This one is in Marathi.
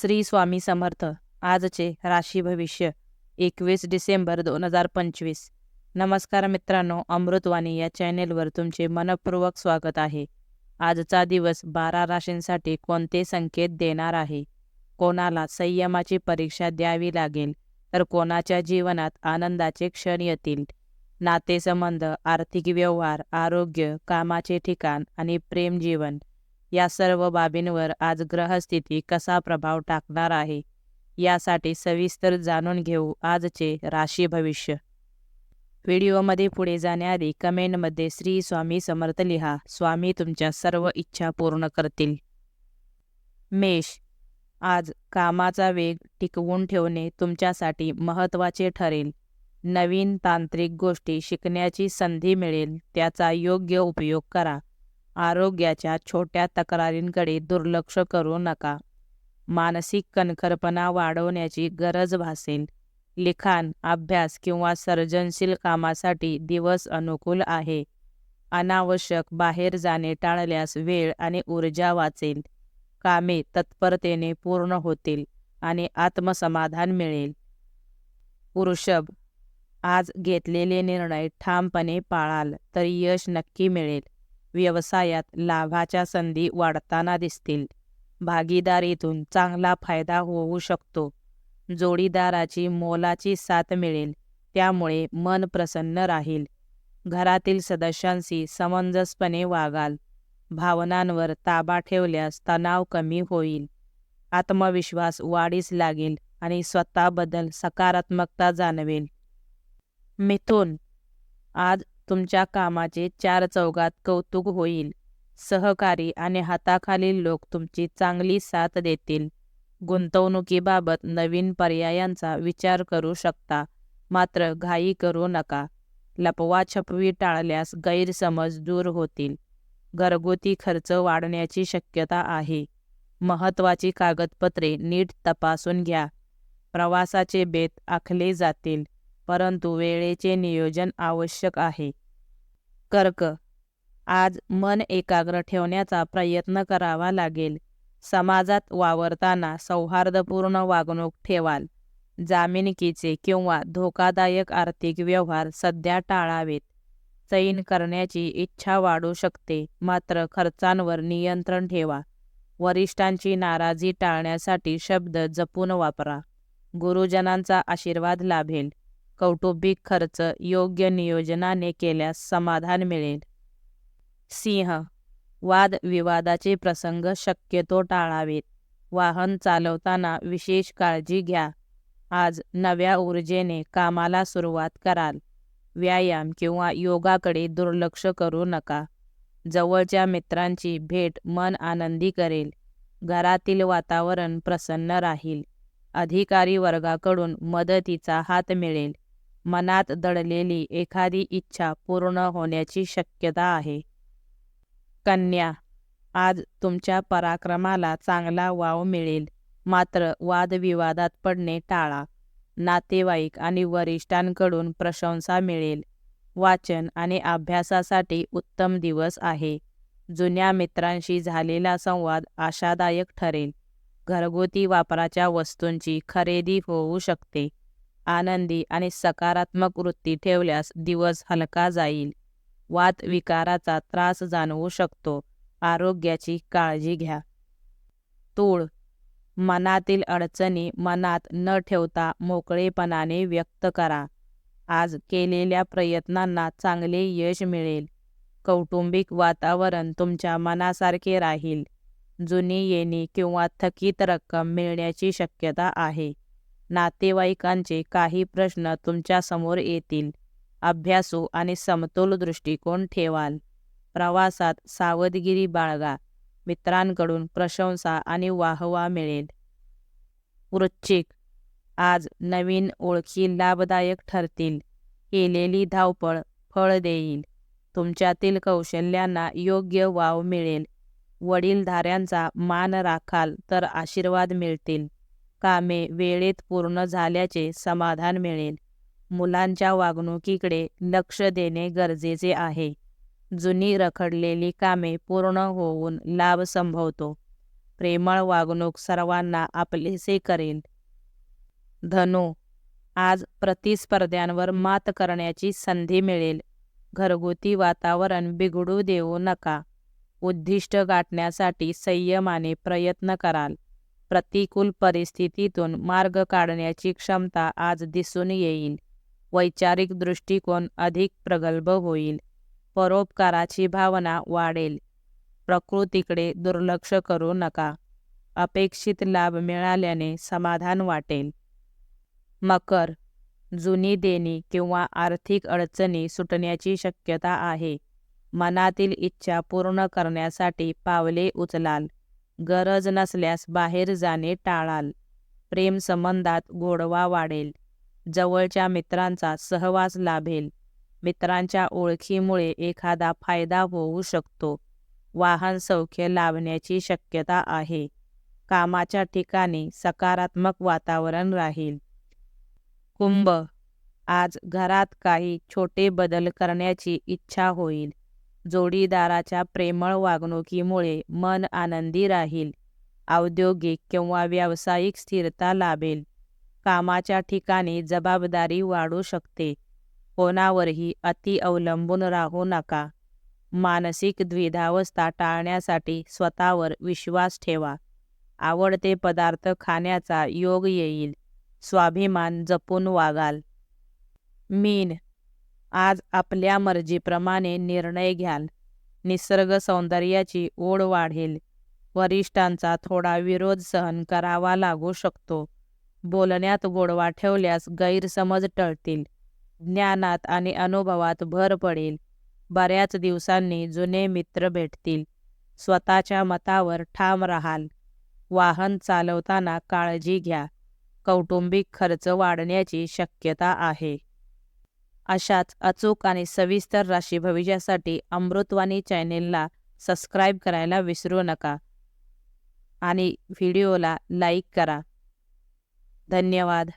श्री स्वामी समर्थ. आजचे राशी भविष्य एकवीस डिसेंबर दोन हजार पंचवीस. नमस्कार मित्रांनो अमृतवाणी या चॅनेलवर तुमचे मनपूर्वक स्वागत आहे. आजचा दिवस बारा राशींसाठी कोणते संकेत देणार आहे? कोणाला संयमाची परीक्षा द्यावी लागेल? तर कोणाच्या जीवनात आनंदाचे क्षण येतील? नातेसंबंध आर्थिक व्यवहार आरोग्य कामाचे ठिकाण आणि प्रेम जीवन या सर्व बाबींवर आज ग्रहस्थिती कसा प्रभाव टाकणार आहे यासाठी सविस्तर जाणून घेऊ आजचे राशी भविष्य. व्हिडिओमध्ये पुढे जाण्याआधी कमेंटमध्ये श्री स्वामी समर्थ लिहा स्वामी तुमच्या सर्व इच्छा पूर्ण करतील. मेष आज कामाचा वेग टिकवून ठेवणे तुमच्यासाठी महत्त्वाचे ठरेल. नवीन तांत्रिक गोष्टी शिकण्याची संधी मिळेल त्याचा योग्य उपयोग करा. आरोग्याच्या छोट्या तक्रारींकडे दुर्लक्ष करू नका. मानसिक कणखरपणा वाढवण्याची गरज भासेल. लिखाण अभ्यास किंवा सर्जनशील कामासाठी दिवस अनुकूल आहे. अनावश्यक बाहेर जाणे टाळल्यास वेळ आणि ऊर्जा वाचेल. कामे तत्परतेने पूर्ण होतील आणि आत्मसमाधान मिळेल. वृषभ आज घेतलेले निर्णय ठामपणे पाळाल तर यश नक्की मिळेल. व्यवसायात लाभाच्या संधी वाढताना दिसतील. भागीदारीतून चांगला फायदा होऊ शकतो. जोडीदाराची मोलाची साथ मिळेल त्यामुळे मन प्रसन्न राहील. घरातील सदस्यांशी समंजसपणे वागाल. भावनांवर ताबा ठेवल्यास तणाव कमी होईल. आत्मविश्वास वाढीस लागेल आणि स्वतःबद्दल सकारात्मकता जाणवेल. मिथुन आज तुमच्या कामाचे चार चौघात कौतुक होईल. सहकारी आणि हाताखालील लोक तुमची चांगली साथ देतील. गुंतवणुकीबाबत नवीन पर्यायांचा विचार करू शकता. मात्र घाई करू नका. लपवाछपवी टाळल्यास गैरसमज दूर होतील. घरगुती खर्च वाढण्याची शक्यता आहे. महत्त्वाची कागदपत्रे नीट तपासून घ्या. प्रवासाचे बेत आखले जातील परंतु वेळेचे नियोजन आवश्यक आहे. कर्क. आज मन एकाग्र ठेवण्याचा प्रयत्न करावा लागेल. समाजात वावरताना सौहार्दपूर्ण वागणूक ठेवाल. जामिनकीचे किंवा धोकादायक आर्थिक व्यवहार सध्या टाळावेत. चैन करण्याची इच्छा वाढू शकते मात्र खर्चांवर नियंत्रण ठेवा. वरिष्ठांची नाराजी टाळण्यासाठी शब्द जपून वापरा. गुरुजनांचा आशीर्वाद लाभेल. कौटुंबिक खर्च योग्य नियोजनाने केल्यास समाधान मिळेल. सिंह वाद विवादाचे प्रसंग शक्यतो टाळावेत. वाहन चालवताना विशेष काळजी घ्या. आज नव्या ऊर्जेने कामाला सुरुवात कराल. व्यायाम किंवा योगाकडे दुर्लक्ष करू नका. जवळच्या मित्रांची भेट मन आनंदी करेल. घरातील वातावरण प्रसन्न राहील. अधिकारी वर्गाकडून मदतीचा हात मिळेल. मनात दडलेली एखादी इच्छा पूर्ण होण्याची शक्यता आहे. कन्या आज तुमच्या पराक्रमाला चांगला वाव मिळेल. मात्र वादविवादात पडणे टाळा. नातेवाईक आणि वरिष्ठांकडून प्रशंसा मिळेल. वाचन आणि अभ्यासासाठी उत्तम दिवस आहे. जुन्या मित्रांशी झालेला संवाद आशादायक ठरेल. घरगुती वापराच्या वस्तूंची खरेदी होऊ शकते. आनंदी आणि सकारात्मक वृत्ती ठेवल्यास दिवस हलका जाईल. वात विकाराचा त्रास जाणवू शकतो. आरोग्याची काळजी घ्या. तूळ. मनातील अडचणी मनात न ठेवता मोकळेपणाने व्यक्त करा. आज केलेल्या प्रयत्नांना चांगले यश मिळेल. कौटुंबिक वातावरण तुमच्या मनासारखे राहील. जुनी येणी किंवा थकीत रक्कम मिळण्याची शक्यता आहे. नातेवाईकांचे काही प्रश्न तुमच्यासमोर येतील. अभ्यासू आणि समतोल दृष्टिकोन ठेवाल. प्रवासात सावधगिरी बाळगा. मित्रांकडून प्रशंसा आणि वाहवा मिळेल. वृश्चिक. आज नवीन ओळखी लाभदायक ठरतील. केलेली धावपळ फळ देईल. तुमच्यातील कौशल्यांना योग्य वाव मिळेल. वडीलधाऱ्यांचा मान राखाल तर आशीर्वाद मिळतील. कामे वेळेत पूर्ण झाल्याचे समाधान मिळेल. मुलांच्या वागणुकीकडे लक्ष देणे गरजेचे आहे. जुनी रखडलेली कामे पूर्ण होऊन लाभ संभवतो. प्रेमळ वागणूक सर्वांना आपलेसे करेल. धनु आज प्रतिस्पर्ध्यांवर मात करण्याची संधी मिळेल. घरगुती वातावरण बिघडू देऊ नका. उद्दिष्ट गाठण्यासाठी संयमाने प्रयत्न कराल. प्रतिकूल परिस्थितीतून मार्ग काढण्याची क्षमता आज दिसून येईल. वैचारिक दृष्टिकोन अधिक प्रगल्भ होईल. परोपकाराची भावना वाढेल. प्रकृतीकडे दुर्लक्ष करू नका. अपेक्षित लाभ मिळाल्याने समाधान वाटेल. मकर जुनी देणी किंवा आर्थिक अडचणी सुटण्याची शक्यता आहे. मनातील इच्छा पूर्ण करण्यासाठी पावले उचलाल. गरज नसल्यास बाहेर जाणे टाळाल. प्रेमसंबंधात गोडवा वाढेल. जवळच्या मित्रांचा सहवास लाभेल. मित्रांच्या ओळखीमुळे एखादा फायदा होऊ शकतो. वाहन सौख्य लाभण्याची शक्यता आहे. कामाच्या ठिकाणी सकारात्मक वातावरण राहील. कुंभ. आज घरात काही छोटे बदल करण्याची इच्छा होईल. जोडीदाराच्या प्रेमळ वागणुकीमुळे मन आनंदी राहील. औद्योगिक किंवा व्यावसायिक स्थिरता लाभेल. कामाच्या ठिकाणी जबाबदारी वाढू शकते. कोणावरही अति अवलंबून राहू नका. मानसिक द्विधावस्था टाळण्यासाठी स्वतःवर विश्वास ठेवा. आवडते पदार्थ खाण्याचा योग येईल. स्वाभिमान जपून वागाल. मीन आज आपल्या मर्जीप्रमाणे निर्णय घ्याल. निसर्ग सौंदर्याची ओढ वाढेल. वरिष्ठांचा थोडा विरोध सहन करावा लागू शकतो. बोलण्यात गोडवा ठेवल्यास गैरसमज टळतील. ज्ञानात आणि अनुभवात भर पडेल. बऱ्याच दिवसांनी जुने मित्र भेटतील. स्वतःच्या मतावर ठाम राहाल. वाहन चालवताना काळजी घ्या. कौटुंबिक खर्च वाढण्याची शक्यता आहे. अशाच अचूक आणि सविस्तर राशी भविष्यासाठी अमृतवाणी चॅनेलला सबस्क्राईब करायला विसरू नका. आणि व्हिडिओला लाईक करा. धन्यवाद.